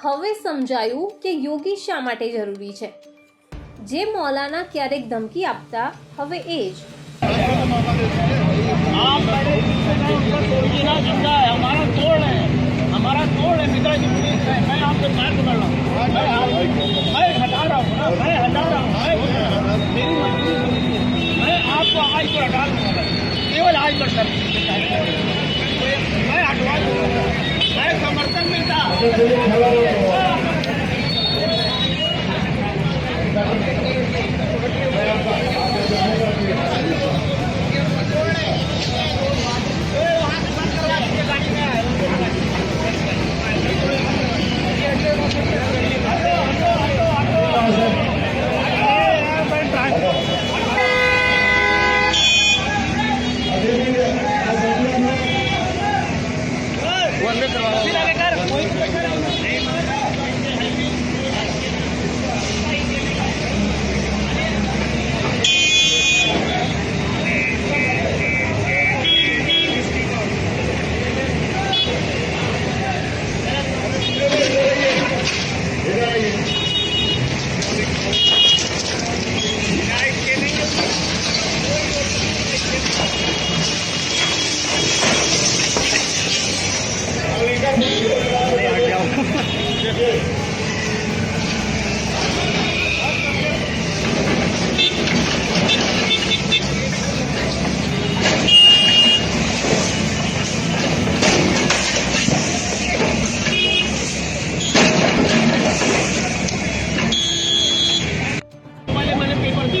હવે સમજાયું કે યોગી શા માટે જરૂરી છે જે મૌલાના ક્યારેક ધમકી આપતા હવે એ જ आप पहले जिससे मैं उनको तोड़िए ना जिंदा है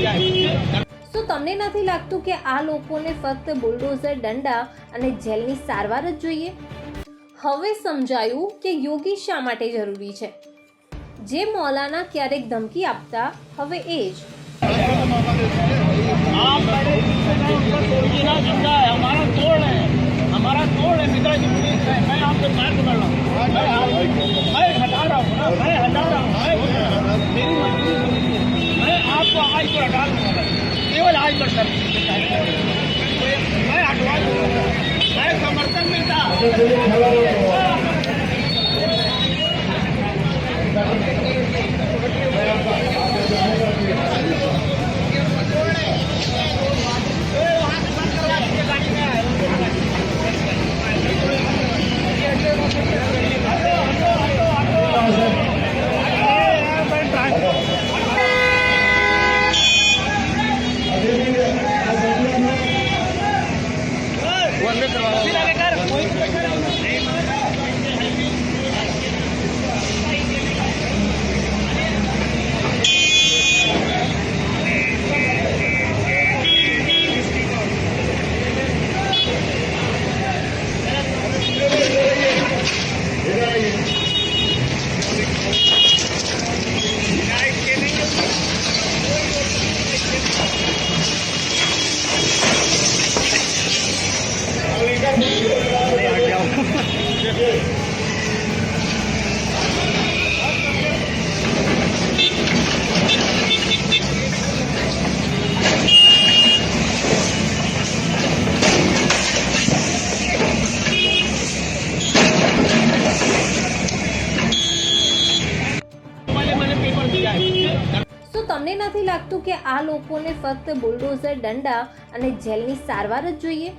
मैंने पेपर दिया है શું તમને નથી લાગતું કે આ લોકોને ફક્ત બુલડોઝર દંડા અને જેલની સારવાર જ જોઈએ હવે સમજાયું કે યોગી શા માટે જરૂરી છે જે મૌલાના ક્યારેક ધમકી આપતા હવે એ જ आप पहले जिससे मैं उनको तोड़िए ना जिंदा है हमारा तोड़ है हमारा तोड़ है मित्रा जी पुलिस है मैं आपसे बात कर रहा हूँ मैं आप- मैं हटा रहा हूँ ना मैं हटा आपको आज पर हटा दूंगा केवल आज पर सर मैं हटवा दूंगा मैं समर्थन मिलता मैंने તમને નથી લાગતું કે આ લોકોને ફક્ત બુલડોઝર દંડા અને જેલની સારવાર જ જોઈએ?